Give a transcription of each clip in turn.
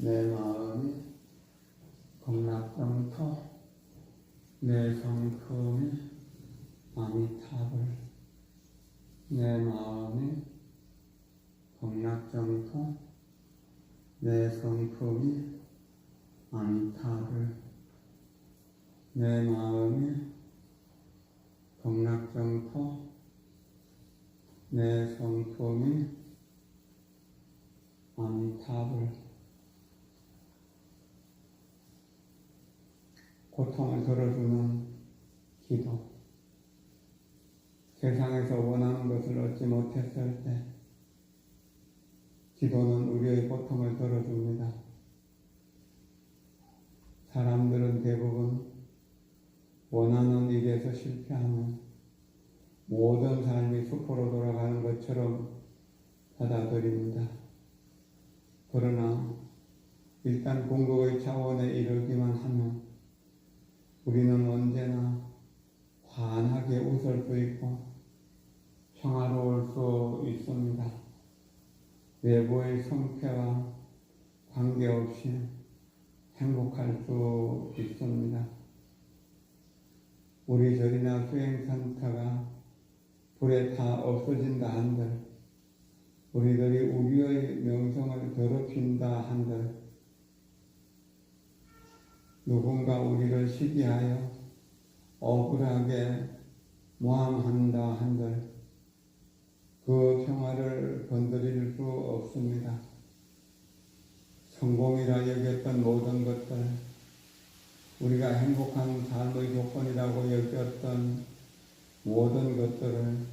내 마음이 극락정토 내 성품이 아미타불 내 마음이 극락정토 내 성품이 아미타불 내 마음이 극락정토 내 성품이 아미타불 고통을 덜어주는 기도 세상에서 원하는 것을 얻지 못했을 때 기도는 우리의 고통을 덜어줍니다. 사람들은 대부분 원하는 일에서 실패하는 모든 삶이 수포로 돌아가는 것처럼 받아들입니다. 그러나 일단 공급의 차원에 이르기만 하면 우리는 언제나 환하게 웃을 수 있고 평화로울 수 있습니다. 외부의 성패와 관계없이 행복할 수 있습니다. 우리 절이나 수행센터가 불에 다 없어진다 한들 우리들이 우리의 명성을 더럽힌다 한들 누군가 우리를 시기하여 억울하게 모함한다 한들 그 평화를 건드릴 수 없습니다. 성공이라 여겼던 모든 것들, 우리가 행복한 삶의 조건이라고 여겼던 모든 것들을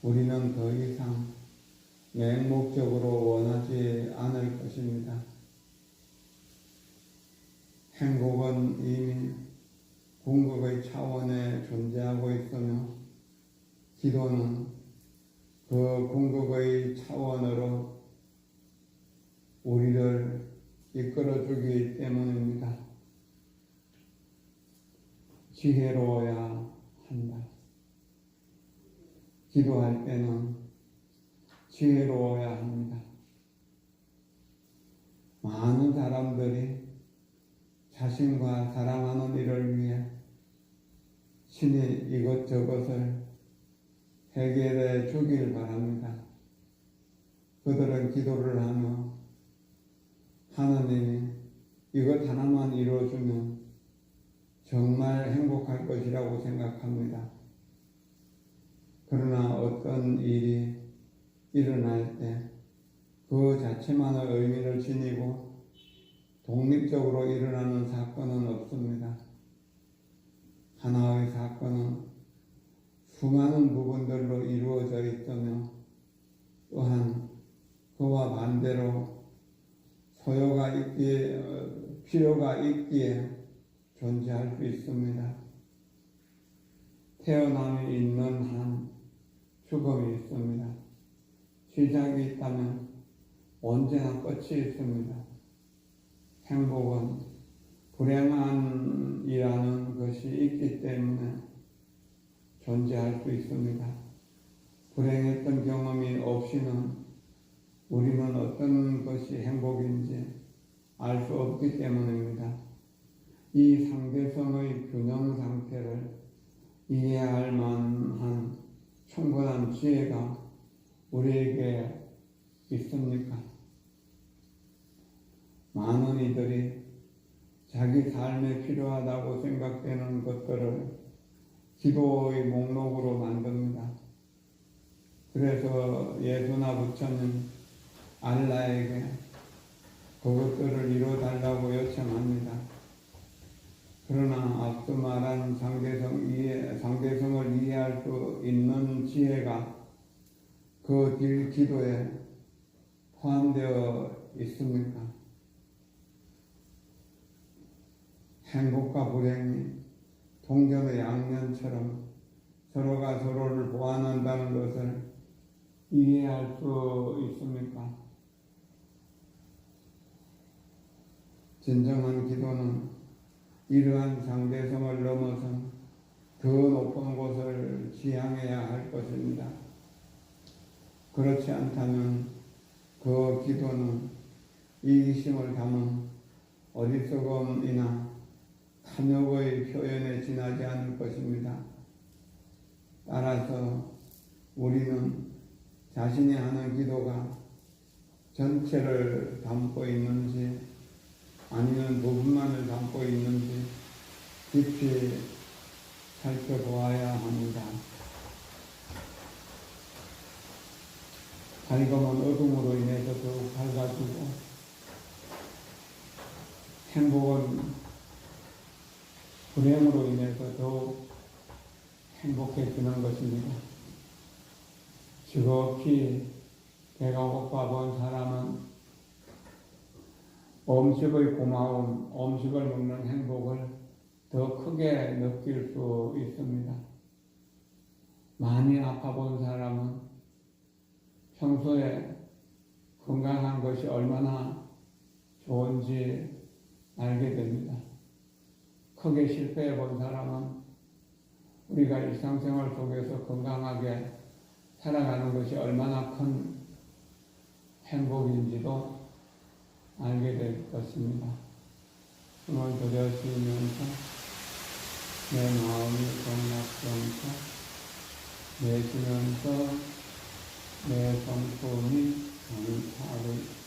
우리는 더 이상 맹목적으로 원하지 않을 것입니다. 행복은 이미 궁극의 차원에 존재하고 있으며 기도는 그 궁극의 차원으로 우리를 이끌어주기 때문입니다. 지혜로워야 한다. 기도할 때는 지혜로워야 합니다. 많은 사람들이 자신과 사랑하는 일을 위해 신이 이것저것을 해결해 주길 바랍니다. 그들은 기도를 하며 하나님이 이것 하나만 이루어주면 정말 행복할 것이라고 생각합니다. 그러나 어떤 일이 일어날 때 그 자체만의 의미를 지니고 독립적으로 일어나는 사건은 없습니다. 하나의 사건은 수많은 부분들로 이루어져 있으며 또한 그와 반대로 소요가 있기에 어, 필요가 있기에 존재할 수 있습니다. 태어남이 있는 한 죽음이 있습니다. 시작이 있다면 언제나 끝이 있습니다. 행복은 불행한이라는 것이 있기 때문에 존재할 수 있습니다. 불행했던 경험이 없이는 우리는 어떤 것이 행복인지 알 수 없기 때문입니다. 이 상대성의 균형 상태를 이해할 만한 충분한 지혜가 우리에게 있습니까? 많은 이들이 자기 삶에 필요하다고 생각되는 것들을 기도의 목록으로 만듭니다. 그래서 예수나 부처님 알라에게 그것들을 이루어달라고 요청합니다. 그러나 앞서 말한 상대성 이해, 상대성을 이해할 수 있는 지혜가 그 길 기도에 포함되어 있습니까? 행복과 불행이 동전의 양면처럼 서로가 서로를 보완한다는 것을 이해할 수 있습니까? 진정한 기도는 이러한 상대성을 넘어선 더 높은 곳을 지향해야 할 것입니다. 그렇지 않다면 그 기도는 이기심을 담은 어리석음이나 탐욕의 표현에 지나지 않을 것입니다. 따라서 우리는 자신이 하는 기도가 전체를 담고 있는지 아니면 부분만을 담고 있는지 깊이 살펴보아야 합니다. 밝음은 어둠으로 인해서 더욱 밝아지고 행복은 불행으로 인해서 더욱 행복해지는 것입니다. 지극히 배가 고파 본 사람은 음식의 고마움, 음식을 먹는 행복을 더 크게 느낄 수 있습니다. 많이 아파 본 사람은 평소에 건강한 것이 얼마나 좋은지 알게 됩니다. 크게 실패해 본 사람은 우리가 일상생활 속에서 건강하게 살아가는 것이 얼마나 큰 행복인지도 알게 될 것입니다. 숨을 들여쉬면서 내 마음이 경락되면서 내쉬면서 내 성품이 강타를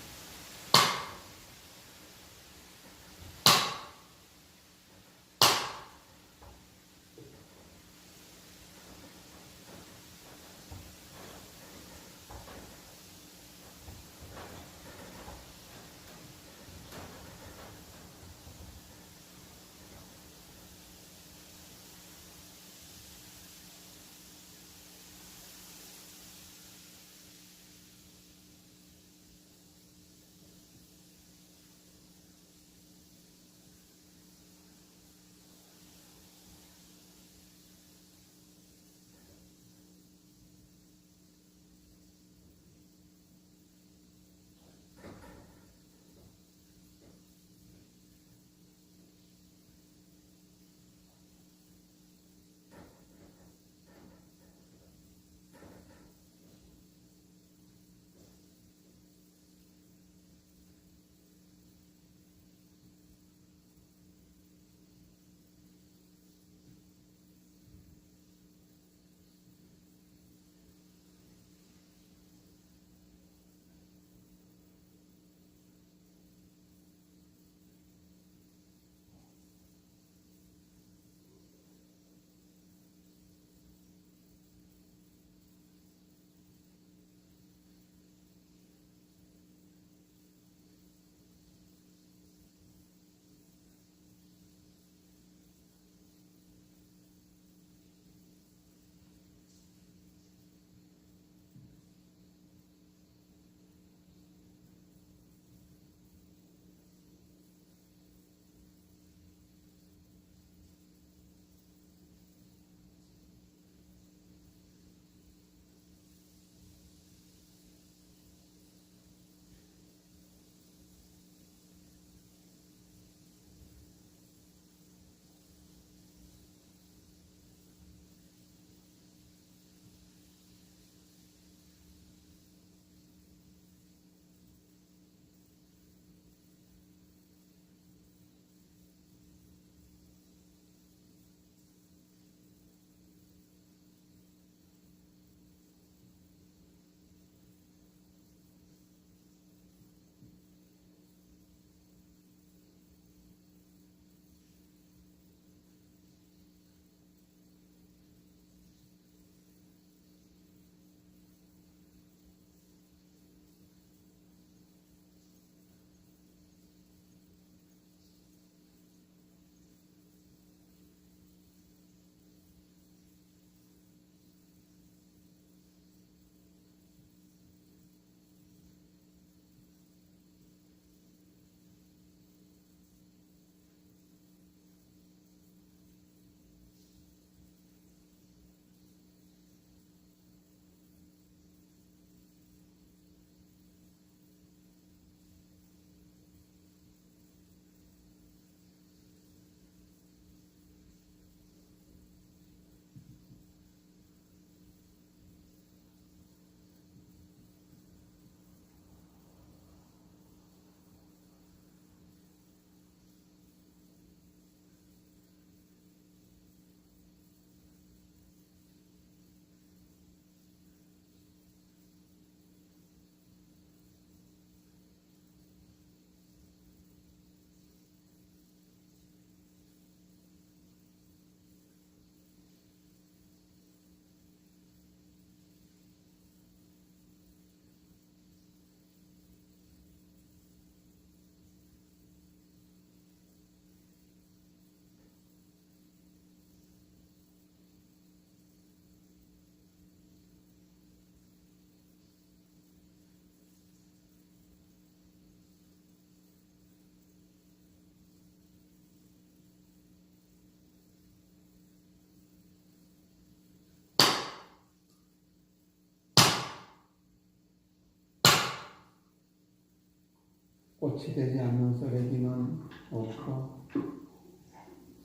꽃이 되지 않는 쓰레기는 없고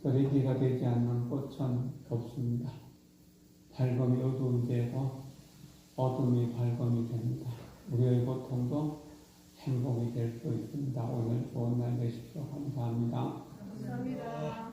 쓰레기가 되지 않는 꽃은 없습니다. 밝음이 어두운 데도 어둠이 밝음이 됩니다. 우리의 고통도 행복이 될 수 있습니다. 오늘 좋은 날 되십시오. 감사합니다. 감사합니다.